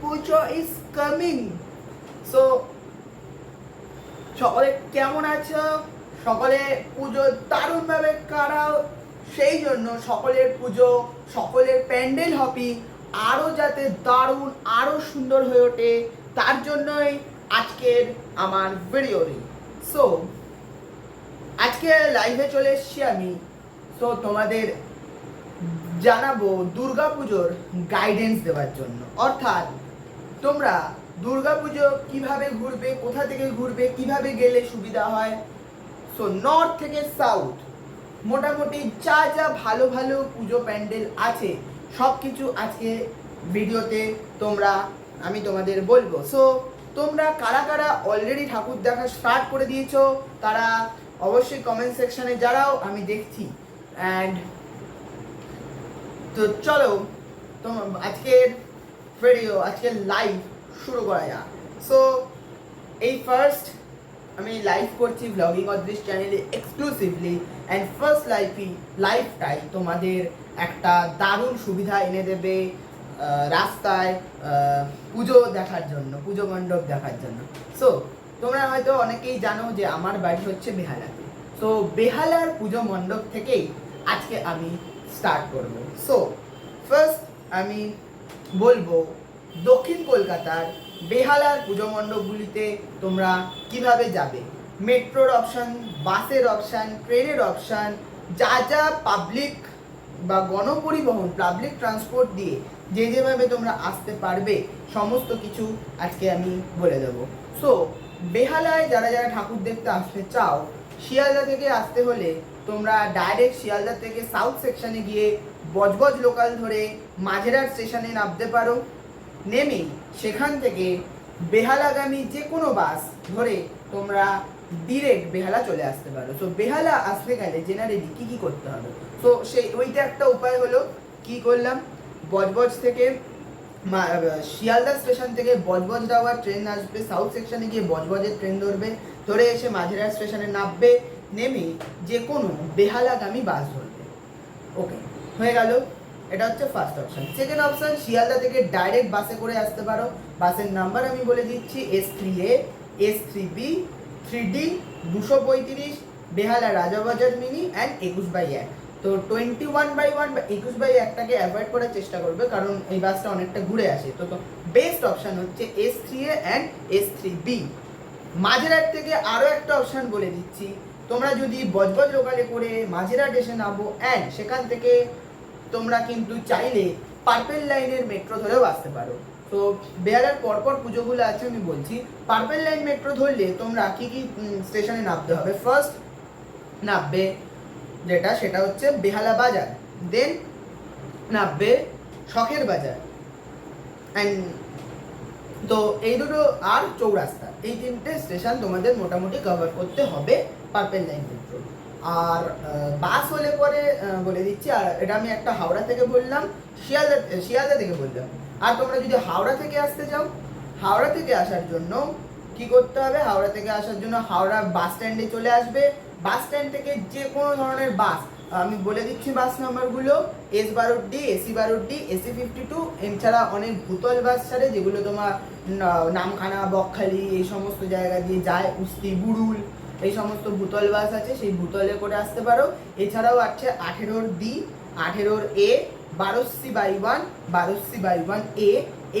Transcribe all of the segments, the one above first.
Puja is coming so সকলে কেমন আছো? সকলে পুজো দারুণভাবে কাটাও। সেই জন্য সকলের পুজো, সকলের প্যান্ডেল হপি আরও যাতে দারুণ, আরও সুন্দর হয়ে ওঠে, তার জন্যই আজকের আমার ভিডিওটি সো আজকে লাইভে চলে এসেছি আমি। সো তোমাদের জানাব দুর্গাপুজোর গাইডেন্স দেওয়ার জন্য। অর্থাৎ তোমরা দুর্গাপুজো কীভাবে ঘুরবে, কোথা থেকে ঘুরবে, কীভাবে গেলে সুবিধা হয়? সো নর্থ থেকে সাউথ মোটামুটি যা যা ভালো ভালো পুজো প্যান্ডেল আছে সব কিছু আজকে ভিডিওতে তোমরা, আমি তোমাদের বলব। সো তোমরা কারা কারা অলরেডি ঠাকুর দেখা স্টার্ট করে দিয়েছ, তারা অবশ্যই কমেন্ট সেকশনে যারাও আমি দেখছি। অ্যান্ড তো চলো আজকের ভিডিও আজকে লাইভ শুরু করা যাক সো এই ফার্স্ট আমি লাইভ করছি ব্লগিং অদৃশ চ্যানেলে এক্সক্লুসিভলি অ্যান্ড ফার্স্ট লাইফই লাইফটাই তোমাদের একটা দারুণ সুবিধা এনে দেবে রাস্তায় পুজো দেখার জন্য, পুজো মণ্ডপ দেখার জন্য। সো তোমরা হয়তো অনেকেই জানো যে আমার বাড়ি হচ্ছে বেহালাতে। সো বেহালার পুজো মণ্ডপ থেকেই আজকে আমি স্টার্ট করব। সো ফার্স্ট আমি বলব দক্ষিণ কলকাতার বেহালার পুজো মণ্ডপগুলিতে তোমরা কীভাবে যাবে? মেট্রোর অপশান বাসের অপশান ট্রেনের অপশান যা যা পাবলিক বা গণপরিবহন পাবলিক ট্রান্সপোর্ট দিয়ে যে যেভাবে তোমরা আসতে পারবে, সমস্ত কিছু আজকে আমি বলে দেবো। সো বেহালায় যারা যারা ঠাকুর দেখতে আসতে চাও, শিয়ালদা থেকে আসতে হলে তোমরা ডাইরেক্ট শিয়ালদা থেকে সাউথ সেকশনে গিয়ে বজবজ লোকাল ধরে মাঝেরার স্টেশনে নামতে পারো। নেমে সেখান থেকে বেহালাগামী যে কোনো বাস ধরে তোমরা ডিরেক্ট বেহালা চলে আসতে পারো। তো বেহালা আসতে গেলে জেনারেলি কী কী করতে হবে? তো সেই ওইটা একটা উপায় হলো, কি করলাম? বজবজ থেকে শিয়ালদা স্টেশন থেকে বজবজ যাওয়ার ট্রেন আসবে সাউথ সেকশনে গিয়ে বজবজের ট্রেন ধরবে, ধরে এসে মাঝেরা স্টেশনে নামবে, নেমে যে কোনো বেহালাগামী বাস ধরবে। ওকে হয়ে গেল। এটা হচ্ছে first option second option Sealdah থেকে ডাইরেক্ট বাসে করে আসতে পারো। বাসের নাম্বার আমি বলে দিচ্ছি S three A S three B three D দুশো পঁয়ত্রিশ, বেহালা রাজাবাজার মিনি অ্যান্ড একুশ বাই এক। তো টোয়েন্টি ওয়ান বাই ওয়ান বা একুশ বাই একটাকে অ্যাভয়েড করার চেষ্টা করবে, কারণ এই বাসটা অনেকটা ঘুরে আসে। তো বেস্ট অপশন হচ্ছে S three A and S three B Majerhat থেকে আরও একটা অপশন বলে দিচ্ছি। তোমরা যদি বজবজ লোকালে করে মাঝেরহাট এসে নামো অ্যান্ড সেখান থেকে তোমরা কিন্তু চাইলে পার্পেল লাইনের মেট্রো ধরেও আসতে পারো। তো বেহালার পরপর পুজোগুলো আছে আমি বলছি। পার্পেল লাইন মেট্রো ধরলে তোমরা কী কী স্টেশনে নামতে হবে? ফার্স্ট নামবে যেটা, সেটা হচ্ছে বেহালা বাজার। দেন নামবে শখের বাজার। অ্যান্ড তো এই দুটো আর চৌরাস্তা। এই তিনটে স্টেশন তোমাদের মোটামুটি কভার করতে হবে পার্পেল লাইন আর বাস হলে পরে বলে দিচ্ছি, আর এটা আমি একটা হাওড়া থেকে বললাম, শিয়ালদা শিয়ালদা থেকে বললাম। আর তোমরা যদি হাওড়া থেকে আসতে চাও, হাওড়া থেকে আসার জন্য কি করতে হবে? হাওড়া থেকে আসার জন্য হাওড়া বাস স্ট্যান্ডে চলে আসবে। বাস স্ট্যান্ড থেকে যে কোনো ধরনের বাস, আমি বলে দিচ্ছি বাস নাম্বারগুলো এস বারো ডি এসি বারো ডি এসি ফিফটি টু এছাড়া অনেক ভূতল বাস ছাড়ে, যেগুলো তোমার নামখানা, বকখালি, এই সমস্ত জায়গা দিয়ে যায়, উস্তি, বুড়ুল এই সমস্ত ভূতল বাস আছে, সেই ভূতলে করে আসতে পারো। এছাড়াও আছে আঠেরোর ডি আঠেরোর এ বারোসি বাই ওয়ান বারোসি বাই ওয়ান এ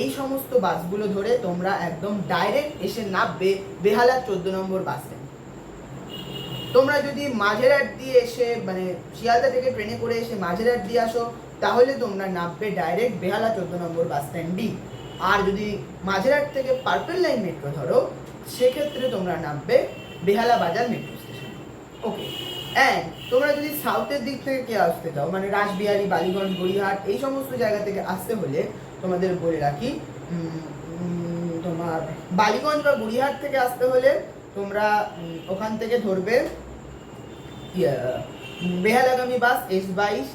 এই সমস্ত বাসগুলো ধরে তোমরা একদম ডাইরেক্ট এসে নামবে বেহালা চোদ্দ নম্বর বাস তোমরা যদি মাঝেরহাট দিয়ে এসে মানে শিয়ালদা থেকে ট্রেনে করে এসে মাঝেরহাট দিয়ে আসো, তাহলে তোমরা নামবে ডাইরেক্ট বেহালা চোদ্দ নম্বর বাস স্ট্যান্ড ডি আর যদি মাঝেরহাট থেকে পার্পেল লাইন মেট্রো ধরো, সেক্ষেত্রে তোমরা নামবে বেহালা বাজার মেট্রো স্টেশন ওকে অ্যান্ড তোমরা যদি সাউথের দিক থেকে কে আসতে চাও মানে রাসবিহারি, বালিগঞ্জ, গড়িয়াহাট, এই সমস্ত জায়গা থেকে আসতে হলে তোমাদের বলে রাখি তোমার বালিগঞ্জ বা গড়িয়াহাট থেকে আসতে হলে তোমরা ওখান থেকে ধরবে বেহালাগামী বাস এস বাইশ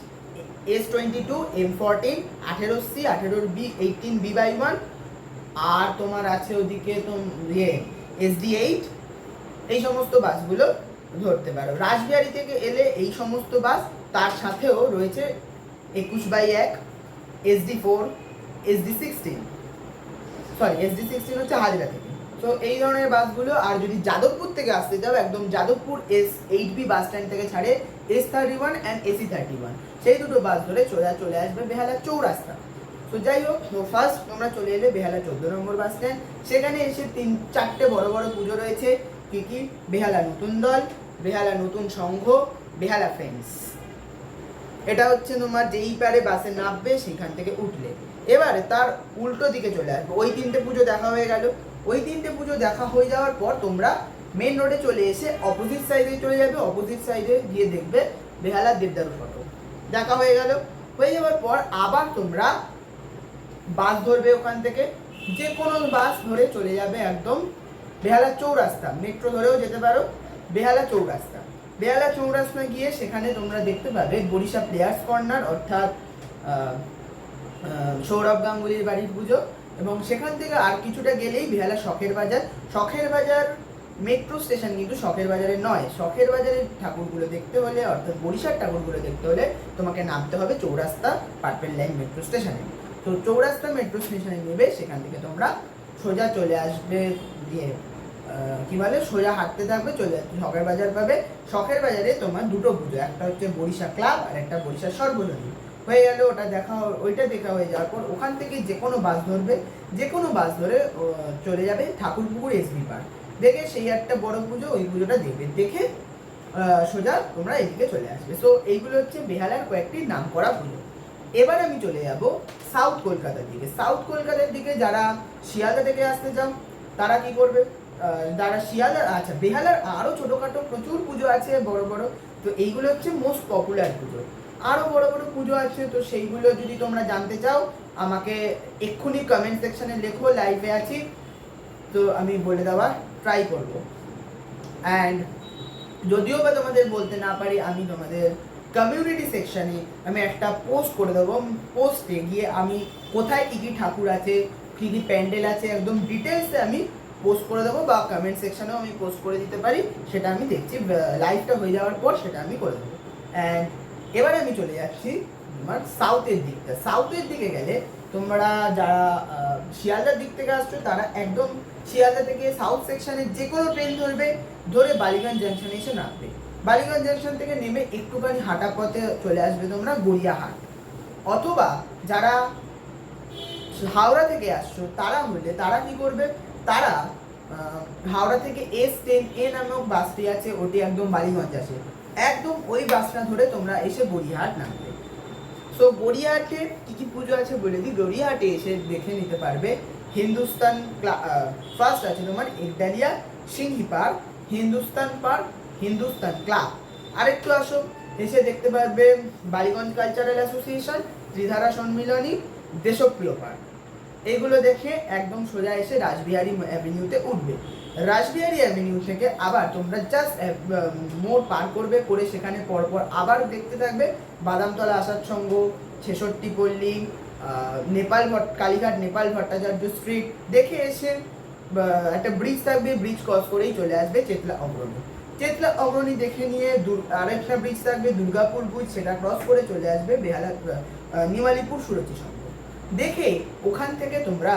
S twenty two M fourteen আঠেরো C, আঠেরোর B eighteen B by one আর তোমার আছে ওদিকে তো ইয়ে এসডি এইট এই সমস্ত বাসগুলো ধরতে পারো। রাসবিহারি থেকে এলে এই সমস্ত বাস তার সাথেও রয়েছে একুশ বাই এক SD four SD sixteen sorry SD sixteen হচ্ছে হাজরা থেকে। তো এই ধরনের বাসগুলো আর যদি যাদবপুর থেকে আসতে চাও, একদম Jadavpur S eight B bus stand থেকে ছাড়ে S thirty one and AC thirty one সেই দুটো বাস ধরে চলে চলে আসবে বেহালা চৌরাস্তা। তো যাই হোক ফার্স্ট তোমরা চলে এলে বেহালা চোদ্দ নম্বর বাস স্ট্যান্ড সেখানে এসে তিন, চারটে বড় বড় পুজো রয়েছে। কি কি? বেহালা নতুন দল, বেহালা নতুন সংঘ, বেহালা ফ্রেন্ডস এটা হচ্ছে তোমার যেই পারে বাসে নামবে, সেখান থেকে উঠলে। এবারে তার উল্টো দিকে চলে আসবে। ওই তিনটে পুজো দেখা হয়ে গেল। ওই তিনটে পুজো দেখা হয়ে যাওয়ার পর তোমরা মেন রোডে চলে এসে অপোজিট সাইডে চলে যাবে। অপোজিট সাইডে গিয়ে দেখবে বেহালা দেবদারু ফটো দেখা হয়ে গেল। হয়ে যাওয়ার পর আবার তোমরা বাস ধরবে ওখান থেকে। যে কোনো বাস ধরে চলে যাবে একদম বেহালা চৌরাস্তা, মেট্রো ধরেও যেতে পারো, বেহালা চৌরাস্তা। বেহালা চৌরাস্তা গিয়ে সেখানে তোমরা দেখতে পাবে বরিশা প্লেয়ার্স কর্নার অর্থাৎ সৌরভ গাঙ্গুলির বাড়ির পুজো। এবং সেখান থেকে আর কিছুটা গেলেই বেহালা শখের বাজার। শখের বাজার, মেট্রো স্টেশন কিন্তু শখের বাজারে নয়। শখের বাজারের ঠাকুরগুলো দেখতে হলে, অর্থাৎ বরিশার ঠাকুরগুলো দেখতে হলে তোমাকে নামতে হবে চৌরাস্তা, পার্পেল লাইন মেট্রো স্টেশনে। তো চৌরাস্তা মেট্রো স্টেশনে নেবে, সেখান থেকে তোমরা সোজা চলে আসবে দিয়ে কি বলে, সোজা হাঁটতে থাকবে, চলে যাচ্ছে। শখের বাজার পাবে। শখের বাজারে তোমার দুটো পুজো, একটা হচ্ছে বরিশা ক্লাব আর একটা বরিশা সর্বজনীন। হয়ে গেল, ওটা দেখা ওইটা দেখা হয়ে যাওয়ার পর ওখান থেকে যে কোনো বাস ধরবে, যে কোনো বাস ধরে চলে যাবে ঠাকুরপুকুর এসবি পার্ক। দেখে সেই একটা বড় পুজো, ওই পুজোটা দেখবে দেখে সোজা তোমরা এদিকে চলে আসবে। সো এইগুলো হচ্ছে বেহালার কয়েকটি নাম করা পুজো। এবার আমি চলে যাব সাউথ কলকাতার দিকে। সাউথ কলকাতার দিকে যারা শিয়ালদা থেকে আসতে চাও, তারা কি করবে? আহ, যারা শিয়ালদা আচ্ছা বেহালার আরও ছোটোখাটো প্রচুর পুজো আছে বড় বড়। তো এইগুলো হচ্ছে মোস্ট পপুলার পুজো। আরও বড় বড় পুজো আছে তো সেইগুলো যদি তোমরা জানতে চাও আমাকে এক্ষুনি কমেন্ট সেকশনে লেখো লাইভে আছি। তো আমি বলে দেওয়ার ট্রাই করব। অ্যান্ড যদিও বা তোমাদের বলতে না পারি আমি তোমাদের কমিউনিটি সেকশনে আমি একটা পোস্ট করে দেবো। পোস্টে গিয়ে আমি কোথায় কী কী ঠাকুর আছে কী কী প্যান্ডেল আছে একদম ডিটেলসে আমি পোস্ট করে দেবো বা কমেন্ট সেকশনেও আমি পোস্ট করে দিতে পারি, সেটা আমি দেখছি লাইভটা হয়ে যাওয়ার পর সেটা আমি করে দেবো। অ্যান্ড এবারে আমি চলে যাচ্ছি তোমার সাউথের দিকটা। সাউথের দিকে গেলে তোমরা যারা শিয়ালদার দিক থেকে আসছো, তারা একদম শিয়ালদা থেকে সাউথ সেকশানে যে কোনো ট্রেন ধরবে, ধরে বালিগঞ্জ জাংশনে এসে নামবে। বালিগঞ্জ জাংশন থেকে নেমে একটুখানি হাঁটা পথে চলে আসবে তোমরা গড়িয়াহাট। অথবা যারা হাওড়া থেকে আসছো, তারা হলে তারা কি করবে? তারা হাওড়া থেকে এস টেন এ নামক বাসটি আছে, ওটি একদম বালিগঞ্জ আসে। একদম ওই বাসটা ধরে তোমরা এসে গড়িয়াহাট নামবে। সো গড়িয়াহাটে কি কি পুজো আছে বলে দিই? গড়িয়াহাটে এসে দেখে নিতে পারবে হিন্দুস্তান ফার্স্ট আছে তোমার Ekdalia Singhi park, Hindustan park, Hindustan club. আরেকটু আসো, এসে দেখতে পারবে Ballygunge cultural association, Tridhara Sammilani, Deshapriya park. এইগুলো দেখে একদম সোজা এসে রাসবিহারী অ্যাভিনিউতে উঠবে। রাসবিহারী অ্যাভিনিউ থেকে আবার তোমরা জাস্ট মোড় পার করবে, করে সেখানে পরপর আবার দেখতে থাকবে বাদামতলা আসাদ সঙ্গ ছেষট্টি পল্লী নেপাল ভট্ট কালীঘাট নেপাল ভট্টাচার্য স্ট্রিট দেখে এসে একটা ব্রিজ থাকবে ব্রিজ ক্রস করেই চলে আসবে চেতলা অগ্রণী। চেতলা অগ্রণী দেখে নিয়ে আরেকটা ব্রিজ থাকবে, দুর্গাপুর ব্রিজ সেটা ক্রস করে চলে আসবে বেহালা নিমালিপুর সুরচি সঙ্গ দেখে ওখান থেকে তোমরা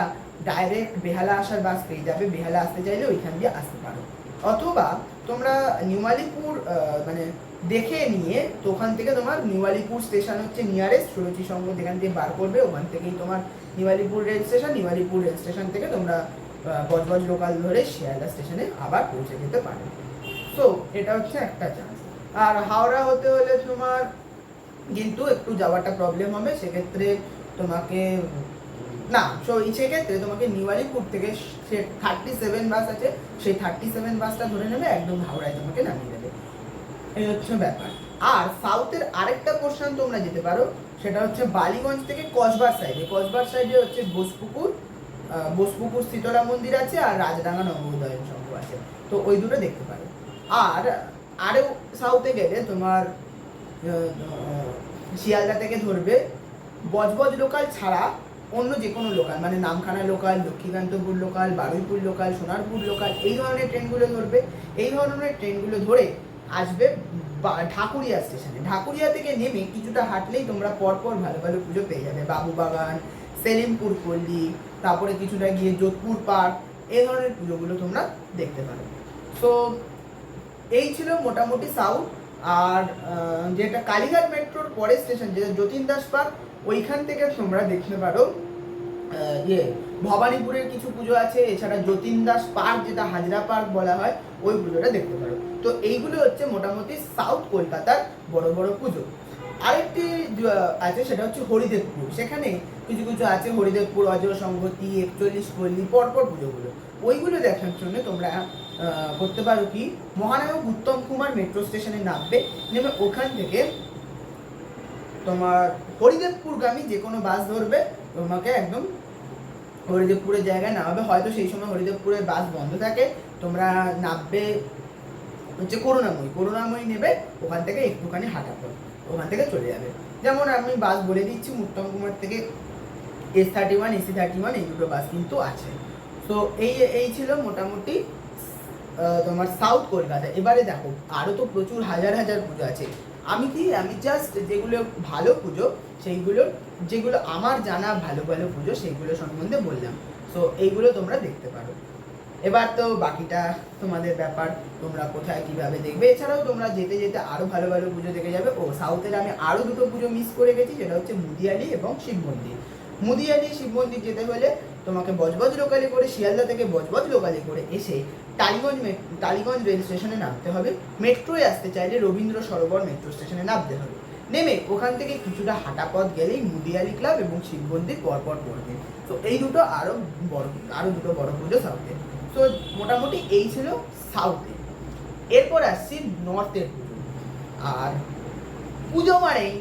ডাইরেক্ট বেহালা আসার বাস পেয়ে যাবে। বেহালা আসতে চাইলে ওইখান দিয়ে আসতে পারো। অথবা তোমরা নিউমালিপুর মানে দেখে নিয়ে তো ওখান থেকে তোমার নিউমালিপুর স্টেশন হচ্ছে নিয়ারেস্ট সুরচি সংঘ যেখান দিয়ে বার করবে, ওখান থেকেই তোমার New Alipur rail station New Alipur rail station থেকে তোমরা বজবজ লোকাল ধরে শিয়ালদা স্টেশনে আবার পৌঁছে যেতে পারো। তো এটা হচ্ছে একটা চান্স আর হাওড়া হতে হলে তোমার কিন্তু একটু যাওয়াটা প্রবলেম হবে। সেক্ষেত্রে তোমাকে, না সো সেক্ষেত্রে তোমাকে নিওয়ালিপুর থেকে সে থার্টি সেভেন বাস আছে, সেই থার্টি সেভেন বাসটা ধরে নেবে, একদম হাওড়ায় তোমাকে নামিয়ে দেবে। এই হচ্ছে ব্যাপার। আর সাউথের আরেকটা পোর্শন তোমরা যেতে পারো, সেটা হচ্ছে বালিগঞ্জ থেকে কসবার সাইডে কসবার সাইডে হচ্ছে বোসপুকুর বোসপুকুর শীতলা মন্দির আছে আর রাজডাঙ্গা নবোদয়ন সংঘ আছে। তো ওই দুটো দেখতে পারো। আর আরও সাউথে গেলে তোমার শিয়ালদা থেকে ধরবে বজবজ লোকাল ছাড়া অন্য যে কোনো লোকাল মানে Namkhana local, Lakshmikantapur local, Baruipur local, Sonarpur local, এই ধরনের ট্রেনগুলো ধরবে। এই ধরনের ট্রেনগুলো ধরে আসবে ঢাকুরিয়া স্টেশনে। ঢাকুরিয়া থেকে নেমে কিছুটা হাঁটলেই তোমরা পরপর ভালো ভালো পুজো পেয়ে যাবে। বাবুবাগান, সেলিমপুর পল্লী, তারপরে কিছুটা গিয়ে যোধপুর পার্ক, এই ধরনের পুজোগুলো তোমরা দেখতে পারো। সো এই ছিল মোটামুটি সাউথ। আর যেটা কালীঘাট মেট্রোর পরের স্টেশন, যেটা যতীন দাস পার্ক ওইখান থেকে তোমরা দেখতে পারো ইয়ে ভবানীপুরের কিছু পুজো আছে, এছাড়া যতীন দাস পার্ক যেটা হাজরা পার্ক বলা হয়, ওই পুজোটা দেখতে পারো। তো এইগুলো হচ্ছে মোটামুটি সাউথ কলকাতার বড় বড় পুজো। আরেকটি আছে, সেটা হচ্ছে হরিদেবপুর। সেখানে কিছু কিছু আছে, হরিদেবপুর, অজয় সংগতি একচল্লিশ পল্লী, পরপর পুজোগুলো। ওইগুলো দেখার জন্য তোমরা করতে পারো কি, মহানায়ক উত্তম কুমার মেট্রো স্টেশনে নামবে, নেমে ওখান থেকে তোমার হরিদেবপুরগামী যে কোনো বাস ধরবে, তোমাকে একদম হরিদেবপুরের জায়গায় নামাবে। হয়তো সেই সময় হরিদেবপুরের বাস বন্ধ থাকে, তোমরা নামবে হচ্ছে করুণাময়ী। করুণাময়ী নেবে, ওখান থেকে একটুখানি হাঁটা পথ, ওখান থেকে চলে যাবে। যেমন আমি বাস বলে দিচ্ছি, উত্তম কুমার থেকে S thirty one AC thirty one এই দুটো বাস কিন্তু আছে। তো এই এই ছিল মোটামুটি তোমার সাউথ কলকাতা। এবারে দেখো আরও তো প্রচুর হাজার হাজার পুজো আছে। আমি কি, আমি জাস্ট যেগুলো ভালো পুজো, সেইগুলো, যেগুলো আমার জানা ভালো ভালো পুজো, সেইগুলো সম্বন্ধে বললাম। সো এইগুলো তোমরা দেখতে পারো। এবার তো বাকিটা তোমাদের ব্যাপার, তোমরা কোথায় কীভাবে দেখবে? এছাড়াও তোমরা যেতে যেতে আরও ভালো ভালো পুজো দেখে যাবে। ও, সাউথের আমি আরও দুটো পুজো মিস করে গেছি যেটা হচ্ছে মুদিয়ালি এবং শিব মন্দির। মুদিয়ালি, শিব মন্দির যেতে হলে তোমাকে বজবজ লোকালে করে, শিয়ালদা থেকে বজবজ লোকালে করে এসে টালিগঞ্জ টালিগঞ্জ রেল স্টেশনে নামতে হবে। মেট্রোয় আসতে চাইলে রবীন্দ্র সরোবর মেট্রো স্টেশনে নামতে হবে। নেমে ওখান থেকে কিছুটা হাঁটা পথ গেলেই মুদিয়ালি ক্লাব এবং শিব মন্দির পরপর পড়বে। তো এই দুটো আরও বড় আরও দুটো বড় পুজো সাউথে। তো মোটামুটি এই ছিল সাউথে। এরপর আসছি নর্থের পুজো। আর পুজো মানেই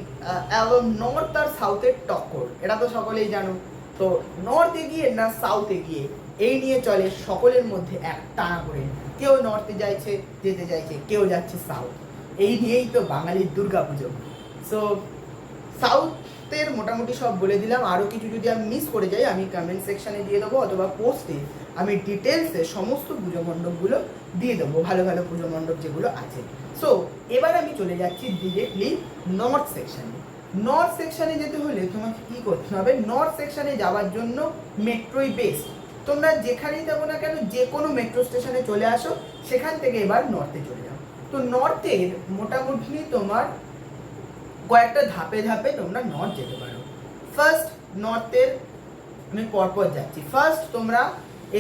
নর্থ আর সাউথের টক্কর। এটা তো সকলেই জানো। তো নর্থে গিয়ে না সাউথে গিয়ে এই নিয়ে চলে সকলের মধ্যে এক টানা করে। কেউ নর্থে যাইছে, যেতে চাইছে কেউ যাচ্ছে সাউথ এই নিয়েই তো বাঙালির দুর্গা পুজো সো সাউথের মোটামুটি সব বলে দিলাম। আরও কিছু যদি আমি মিস করে যাই, আমি কমেন্ট সেকশানে দিয়ে দেবো, অথবা পোস্টে আমি ডিটেলসে সমস্ত পুজো মণ্ডপগুলো দিয়ে দেবো, ভালো ভালো পুজো মণ্ডপ যেগুলো আছে। সো এবার আমি চলে যাচ্ছি ডিরেক্টলি নর্থ সেকশানে নর্থ সেকশানে যেতে হলে তোমাকে কী করতে হবে? নর্থ সেকশানে যাওয়ার জন্য মেট্রোই বেস্ট তোমরা যেখানেই যাব না কেন যে কোনো মেট্রো স্টেশনে চলে আসো, সেখান থেকে এবার নর্থে চলে যাও। তো নর্থের মোটামুটি তোমার কয়েকটা ধাপে ধাপে তোমরা নর্থ যেতে পারো। ফার্স্ট নর্থের আমি পরপর যাচ্ছি। ফার্স্ট তোমরা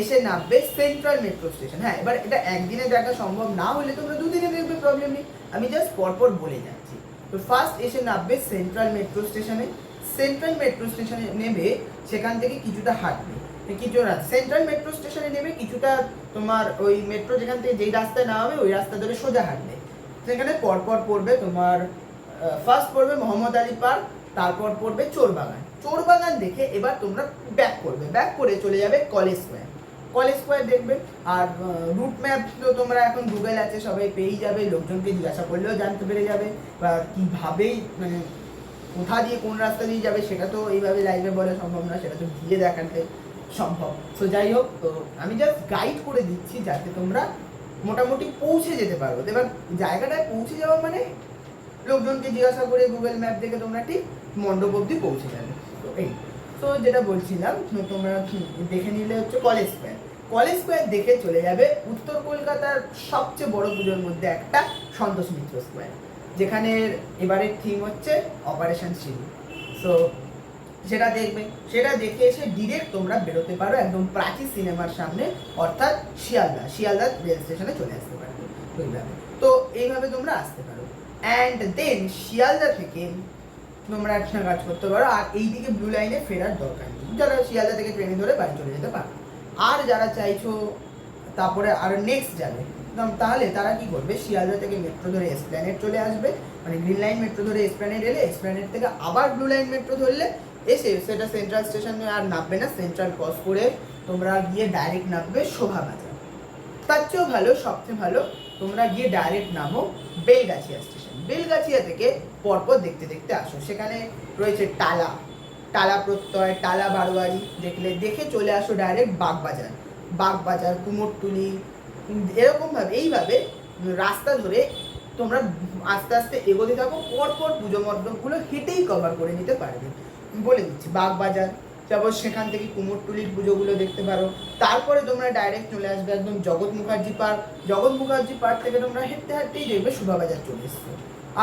এসে নামবে সেন্ট্রাল মেট্রো স্টেশন হ্যাঁ এবার এটা একদিনে দেখা সম্ভব না হলে তোমরা দুদিনে দেখবে প্রবলেম নেই। আমি জাস্ট পরপর বলে যাচ্ছি। তো ফার্স্ট এসে নামবে সেন্ট্রাল মেট্রো স্টেশনে সেন্ট্রাল মেট্রো স্টেশনে নেবে সেখান থেকে কিছুটা হাঁটবে। কিছু না সেন্ট্রাল মেট্রো স্টেশনে নেবে কিছুটা তোমার ওই মেট্রো যেখান থেকে যেই রাস্তায় নামাবে, ওই রাস্তা ধরে সোজা হাঁটবে। সেখানে পরপর পড়বে তোমার ফার্স্ট পড়বে মোহাম্মদ আলী পার্ক, তারপর পড়বে চোরবাগান। চোরবাগান দেখে এবার তোমরা ব্যাক করবে। ব্যাক করে চলে যাবে কলেজ স্কোয়ার কলেজ স্কোয়ার দেখবে। আর রুট ম্যাপ তো তোমরা এখন গুগল আছে, সবাই পেয়েই যাবে, লোকজনকে জিজ্ঞাসা করলেও জানতে পেরে যাবে। বা কীভাবেই মানে কোথা দিয়ে কোন রাস্তা দিয়ে যাবে, সেটা তো এইভাবে লাইভে বলা সম্ভব না, সেটা তো গিয়ে দেখাতে। সম্ভব। তো যাই হোক, তো আমি জাস্ট গাইড করে দিচ্ছি যাতে তোমরা মোটামুটি পৌঁছে যেতে পারো। এবার জায়গাটায় পৌঁছে যাওয়া মানে লোকজনকে জিজ্ঞাসা করে গুগল ম্যাপ দেখে তোমরা ঠিক মণ্ডপ অব্দি পৌঁছে যাবে। তো এই। তো যেটা বলছিলাম তোমরা দেখে নিলে হচ্ছে কলেজ স্কোয়ার। কলেজ স্কোয়ার দেখে চলে যাবে উত্তর কলকাতার সবচেয়ে বড় পুজোর মধ্যে একটা সন্তোষ মিত্র স্কোয়ার। যেখানে এবারের থিম হচ্ছে অপারেশন শিবু সো সেটা দেখবে। সেটা দেখে এসে ডিরেক্ট তোমরা বেরোতে পারো একদম প্রাচী সিনেমার সামনে, অর্থাৎ শিয়ালদা শিয়ালদা রেল স্টেশনে চলে আসতে পারবে তো এইভাবে। তো এইভাবে তোমরা আসতে পারো। অ্যান্ড দেন শিয়ালদা থেকে তোমরা একটা কাজ করতে পারো, আর এইদিকে ব্লু লাইনে ফেরার দরকার নেই। যারা শিয়ালদা থেকে ট্রেনে ধরে বাড়ি চলে যেতে পারো। আর যারা চাইছো তারপরে আর নেক্সট যাবে তাহলে তারা কি করবে, শিয়ালদা থেকে মেট্রো ধরে এসপ্ল্যানেট চলে আসবে। মানে গ্রিন লাইন মেট্রো ধরে এসপ্ল্যানেট এলে এসপ্ল্যানেট থেকে আবার ব্লু লাইন মেট্রো ধরলে এসে সেটা সেন্ট্রাল স্টেশনে আর নামবে না সেন্ট্রাল ক্রস করে তোমরা গিয়ে ডাইরেক্ট নামবে শোভা বাজার। তার চেয়েও ভালো, সবচেয়ে ভালো, তোমরা গিয়ে ডাইরেক্ট নামো বেলগাছিয়া স্টেশন বেলগাছিয়া থেকে পরপর দেখতে দেখতে আসো। সেখানে রয়েছে টালা টালা প্রত্যয়, টালা বারোয়ারি, দেখলে, দেখে চলে আসো ডাইরেক্ট বাগবাজার। বাগবাজার, কুমোরটুলি, এরকমভাবে, এইভাবে রাস্তা ধরে তোমরা আস্তে আস্তে এগোতে থাকো, পরপর পুজো মণ্ডপগুলো হেঁটেই কভার করে নিতে পারবে। বলে দিচ্ছি, বাগবাজার, তারপর সেখান থেকে কুমোরটুলির পুজোগুলো দেখতে পারো। তারপরে তোমরা ডাইরেক্ট চলে আসবে একদম জগৎ মুখার্জি পার্ক জগৎ মুখার্জি পার্ক থেকে তোমরা হেঁটতে হাঁটতেই দেখবে শোভাবাজার চলে এসছো।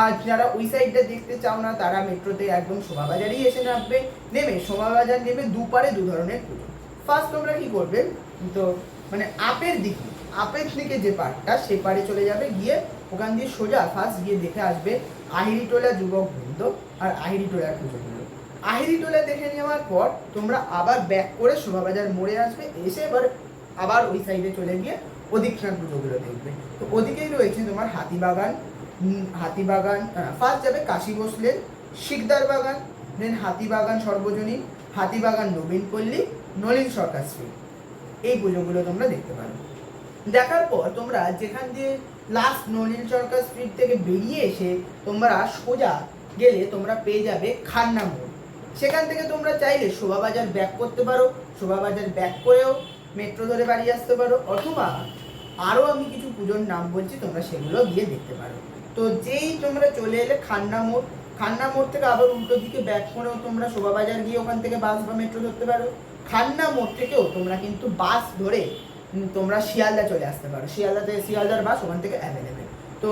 আর যারা ওই সাইডটা দেখতে চাও না, তারা মেট্রোতে একদম শোভাবাজারই এসে নামবে। নেমে শোভাবাজার নেমে দুপারে দু ধরনের পুজো। ফার্স্ট তোমরা কি করবে? তো মানে আপের দিকে আপের দিকে যে পার্কটা সে পারে চলে যাবে, গিয়ে ওখান দিয়ে সোজা ফার্স্ট গিয়ে দেখে আসবে আহিরিটোলা যুবক বৃন্দ আর আহিরিটোলার পুজোগুলো। আহিরিটোলা দেখে নেওয়ার পর তোমরা আবার ব্যাক করে শোভাবাজার মোড়ে আসবে, এসে এবার আবার ওই সাইডে চলে গিয়ে অধিক্ষান পুজোগুলো দেখবে। তো ওদিকেই রয়েছে তোমার হাতিবাগান হাতিবাগান ফার্স্ট যাবে কাশি বসলেন, শিকদার বাগান দেন হাতিবাগান সর্বজনীন হাতিবাগান নবীন পল্লী, নলিন সরকার স্ট্রিট এই পুজোগুলো তোমরা দেখতে পারো। দেখার পর তোমরা যেখান দিয়ে লাস্ট নলিন সরকার স্ট্রিট থেকে বেরিয়ে এসে তোমরা সোজা গেলে তোমরা পেয়ে যাবে খান্না মোড়। সেখান থেকে তোমরা চাইলে শোভাবাজার ব্যাক করতে পারো, শোভাবাজার ব্যাক করেও মেট্রো ধরে বাড়ি আসতে পারো, অথবা আরও আমি কিছু পুজোর নাম বলছি, তোমরা সেগুলো গিয়ে দেখতে পারো। তো যেই তোমরা চলে এলে খান্না মোড় খান্না মোড় থেকে আবার উল্টো দিকে ব্যাক করেও তোমরা শোভাবাজার গিয়ে ওখান থেকে বাস বা মেট্রো ধরতে পারো। খান্না মোড় থেকেও তোমরা কিন্তু বাস ধরে তোমরা শিয়ালদা চলে আসতে পারো। শিয়ালদাতে শিয়ালদার বাস ওখান থেকে অ্যাভেলেবেল তো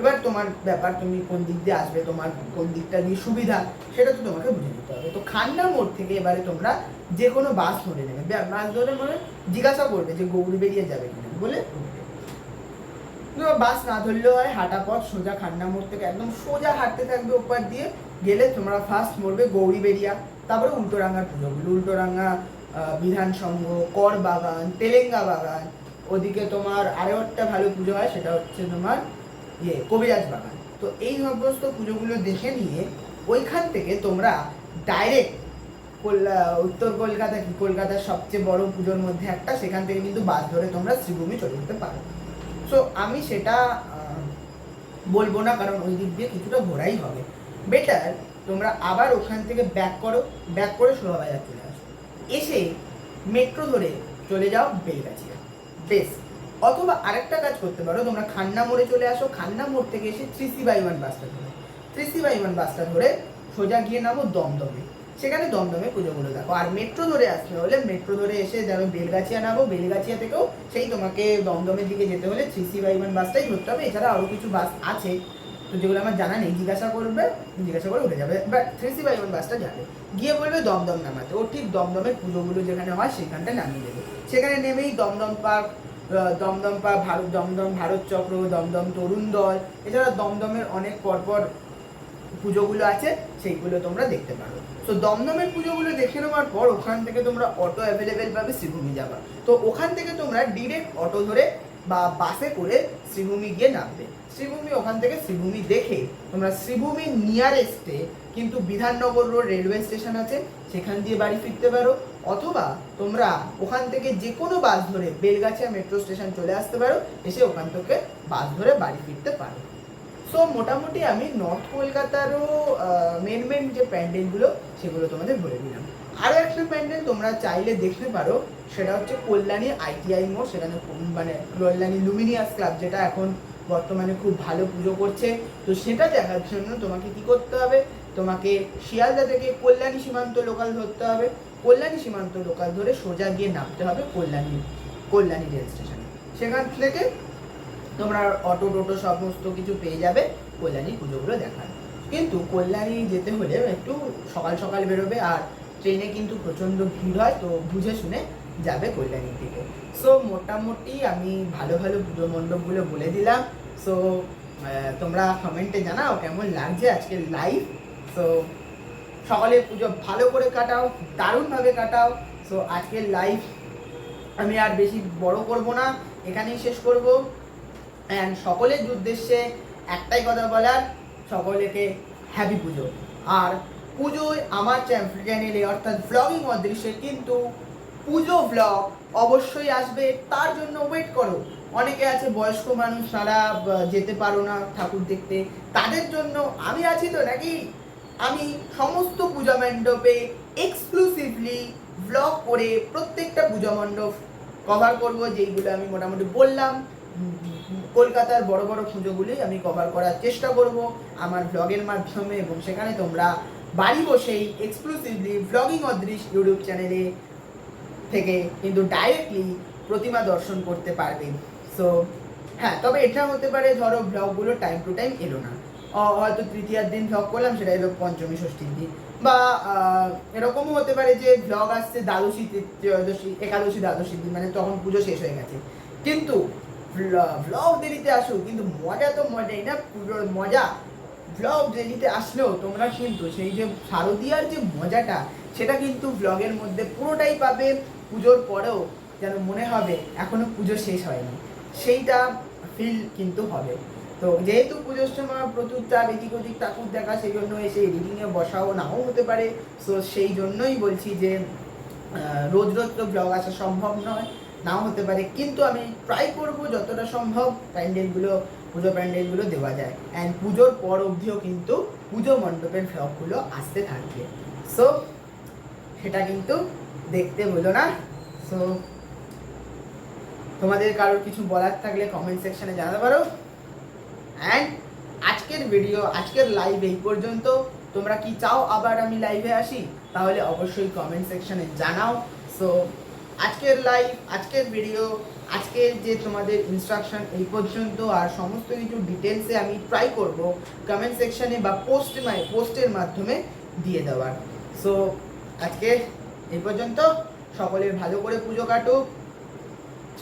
এবার তোমার ব্যাপার, তুমি কোন দিক দিয়ে আসবে, তোমার কোন দিকটা দিয়ে সুবিধা, সেটা তো তোমাকে বুঝে নিতে হবে। তো খান্না মোড় থেকে এবারে তোমরা যে কোনো বাস ধরে নেবে। বাস ধরে মানে জিজ্ঞাসা করবে যে গৌরী বেরিয়ে যাবে কিনা, বলে বাস না ধরলেও হয়, হাঁটা পথ সোজা খান্না মোড় থেকে একদম সোজা হাঁটতে থাকবে ওপার দিয়ে, গেলে তোমরা ফার্স্ট মরবে গৌরী বেরিয়া তারপরে উল্টোরাঙ্গার পুজোগুলো উল্টোরাঙ্গা বিধান সংঘ, কর বাগান, তেলেঙ্গা বাগান, ওদিকে তোমার আরও একটা ভালো পুজো হয়, সেটা হচ্ছে তোমার ইয়ে কবিরাজ বাগান। তো এই সমস্ত পুজোগুলো দেখে নিয়ে ওইখান থেকে তোমরা ডাইরেক্ট উত্তর কলকাতা কি কলকাতার সবচেয়ে বড় পুজোর মধ্যে একটা, সেখান থেকে কিন্তু বাস ধরে তোমরা শ্রীভূমি চলে যেতে পারো। সো আমি সেটা বলব না, কারণ ওই দিক দিয়ে কিছুটা ঘোরাই হবে। বেটার তোমরা আবার ওখান থেকে ব্যাক করো ব্যাক করে শোভাবাজার চলে আসো। এসে মেট্রো ধরে চলে যাও বেলগাছিয়া। বেশ। অথবা আরেকটা কাজ করতে পারো, তোমরা খান্না মোড়ে চলে আসো, খান্না মোড় থেকে এসে থ্রিসি বাই ওয়ান বাসটা ধরে। থ্রিসি বাই ওয়ান বাসটা ধরে সোজা গিয়ে নামো দমদমে। সেখানে দমদমে পুজোগুলো দেখো। আর মেট্রো ধরে আসতে হলে মেট্রো ধরে এসে যাবে বেলগাছিয়া নামো। বেলগাছিয়া থেকেও সেই তোমাকে দমদমের দিকে যেতে হলে থ্রি সি বাই ওয়ান বাসটাই ধরতে হবে। এছাড়া আরও কিছু বাস আছে। তো যেগুলো আমার জানা নেই, জিজ্ঞাসা করবে, জিজ্ঞাসা করে উঠে যাবে। But three C by one বাসটা যাবে। গিয়ে বলবে দমদম নামাতে। ও ঠিক দমদমের পুজোগুলো যেখানে হয় সেখানটা নামিয়ে দেবে। সেখানে নেমেই দমদম পার্ক দমদম পা, ভারত, দমদম, ভারত চক্র, দমদম তরুণ দল, এছাড়া দমদমের অনেক পরপর পুজোগুলো আছে, সেইগুলো তোমরা দেখতে পারো। তো দমদমের পুজোগুলো দেখে নেওয়ার পর ওখান থেকে তোমরা অটো অ্যাভেলেবেল পাবে শ্রীভূমি যাবা। তো ওখান থেকে তোমরা ডিরেক্ট অটো ধরে বা বাসে করে শ্রীভূমি গিয়ে নামবে। শ্রীভূমি, ওখান থেকে শ্রীভূমি দেখে তোমরা শ্রীভূমির নিয়ারেস্টে কিন্তু বিধাননগর রোড রেলওয়ে স্টেশন আছে, সেখান দিয়ে বাড়ি ফিরতে পারো। অথবা তোমরা ওখান থেকে যে কোনো বাস ধরে বেলগাছিয়া মেট্রো স্টেশন চলে আসতে পারো, এসে ওখান থেকে বাস ধরে বাড়ি ফিরতে পারো। সো মোটামুটি আমি নর্থ কলকাতারও মেন মেন যে প্যান্ডেলগুলো সেগুলো তোমাদের বলে দিলাম। আরও একটা প্যান্ডেল তোমরা চাইলে দেখতে পারো, সেটা হচ্ছে কল্যাণী আইটিআই মোড় সেখানে মানে কল্যাণী লুমিনিয়াস ক্লাব যেটা এখন বর্তমানে খুব ভালো পুজো করছে। তো সেটা দেখার জন্য তোমাকে কি করতে হবে? তোমাকে শিয়ালদা থেকে কল্যাণী সীমান্ত লোকাল ধরতে হবে। কল্যাণী সীমান্ত লোকাল ধরে সোজা গিয়ে নামতে হবে কল্যাণী কল্যাণী রেল স্টেশনে। সেখান থেকে তোমরা অটো টোটো সমস্ত কিছু পেয়ে যাবে কল্যাণী পুজোগুলো দেখার। কিন্তু কল্যাণী যেতে হলে একটু সকাল সকাল বেরোবে আর ট্রেনে কিন্তু প্রচণ্ড ভিড় হয়, তো বুঝে শুনে যাবে কল্যাণীর দিকে। সো মোটামুটি আমি ভালো ভালো পুজো মণ্ডপগুলো বলে দিলাম। সো তোমরা কমেন্টে জানাও কেমন লাগছে আজকে লাইভ সো সকালে পুজো ভালো করে কাটাও, দারুণভাবে কাটাও। সো আজকের লাইফ আমি আর বেশি বড় করব না, এখানেই শেষ করব। অ্যান্ড সকলের উদ্দেশ্যে একটাই কথা বলার, সকলেকে হ্যাপি পুজো। আর পুজোয় আমার চ্যানেলে অর্থাৎ ব্লগিং অদৃশ্যে কিন্তু পুজো ব্লগ অবশ্যই আসবে, তার জন্য ওয়েট করো। অনেকে আছে বয়স্ক মানুষ, তারা যেতে পারো না ঠাকুর দেখতে। তাদের জন্য আমি আছি তো নাকি? আমি সমস্ত পূজা মণ্ডপে এক্সক্লুসিভলি ব্লগ করে প্রত্যেকটা পূজা মণ্ডপ কভার করব, যেইগুলো আমি মোটামুটি বললাম। কলকাতার বড় বড় পুজোগুলি আমি কভার করার চেষ্টা করব আমার ব্লগের মাধ্যমে এবং সেখানে তোমরা বাড়ি বসেই এক্সক্লুসিভলি ব্লগিং অদৃশ ইউটিউব চ্যানেলে থেকে কিন্তু ডাইরেক্টলি প্রতিমা দর্শন করতে পারবেন সো হ্যাঁ তবে এটা হতে পারে, ধরো ব্লগগুলো টাইম টু টাইম এলো না। হয়তো তৃতীয়ার দিন ভ্লগ করলাম, সেটা এলো পঞ্চমী, ষষ্ঠীর দিন। বা এরকমও হতে পারে যে ব্লগ আসছে দ্বাদশী তৃ- ত্রয়োদশী, একাদশী, দ্বাদশীর দিন মানে তখন পুজো শেষ হয়ে গেছে। কিন্তু ব্লগ দেরিতে আসুক কিন্তু মজা তো মজাই না পুজোর মজা। ব্লগ দেরিতে আসলেও তোমরা কিন্তু সেই যে শারদীয়ার যে মজাটা, সেটা কিন্তু ব্লগের মধ্যে পুরোটাই পাবে। পুজোর পরেও যেন মনে হবে, এখনও পুজো শেষ হয়নি। সেইটা ফিল কিন্তু হবে। তো যেহেতু পুজোর সময় প্রচুর চাপ এদিক ওদিক ঠাকুর দেখা, সেই জন্য এসে এডিটিংয়ে বসাও নাও হতে পারে। সো সেই জন্যই বলছি যে রোজ রোজ তো ব্লগ আসা সম্ভব নয়, নাও হতে পারে। কিন্তু আমি ট্রাই করব যতটা সম্ভব প্যান্ডেলগুলো, পুজো প্যান্ডেলগুলো দেওয়া যায়। অ্যান্ড পুজোর পর অবধিও কিন্তু পুজো মণ্ডপের ব্লগগুলো আসতে থাকবে। সো সেটা কিন্তু দেখতে বলো না। সো তোমাদের কারোর কিছু বলার থাকলে কমেন্ট সেকশনে জানাতে পারো। অ্যান্ড আজকের ভিডিও আজকের লাইভ এই পর্যন্ত। তোমরা কি চাও আবার আমি লাইভে আসি? তাহলে অবশ্যই কমেন্ট সেকশনে জানাও। সো আজকের লাইভ আজকের ভিডিও আজকের যে তোমাদের ইনস্ট্রাকশন এই পর্যন্ত আর সমস্ত কিছু ডিটেলসে আমি ট্রাই করব কমেন্ট সেকশনে বা পোস্ট মানে পোস্টের মাধ্যমে দিয়ে দেওয়ার। সো আজকে এই পর্যন্ত। সকলের ভালো করে পুজো কাটুক।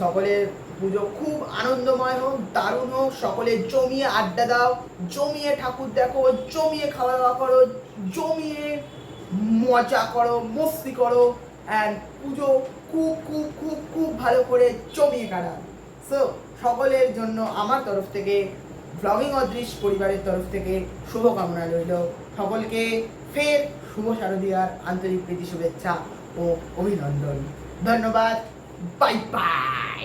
সকলের পুজো খুব আনন্দময় হোক, দারুণ হোক, সকলে জমিয়ে আড্ডা দাও, জমিয়ে ঠাকুর দেখো, জমিয়ে খাওয়া দাওয়া করো, জমিয়ে মজা করো, মস্তি করো অ্যান্ড পুজো খুব খুব খুব খুব ভালো করে জমিয়ে কাটান সো সকলের জন্য আমার তরফ থেকে ব্লগিং অদৃশ পরিবারের তরফ থেকে শুভকামনা রইল। সকলকে ফের শুভ শারদীয়ার আন্তরিক প্রীতি, শুভেচ্ছা ও অভিনন্দন। ধন্যবাদ। Bye bye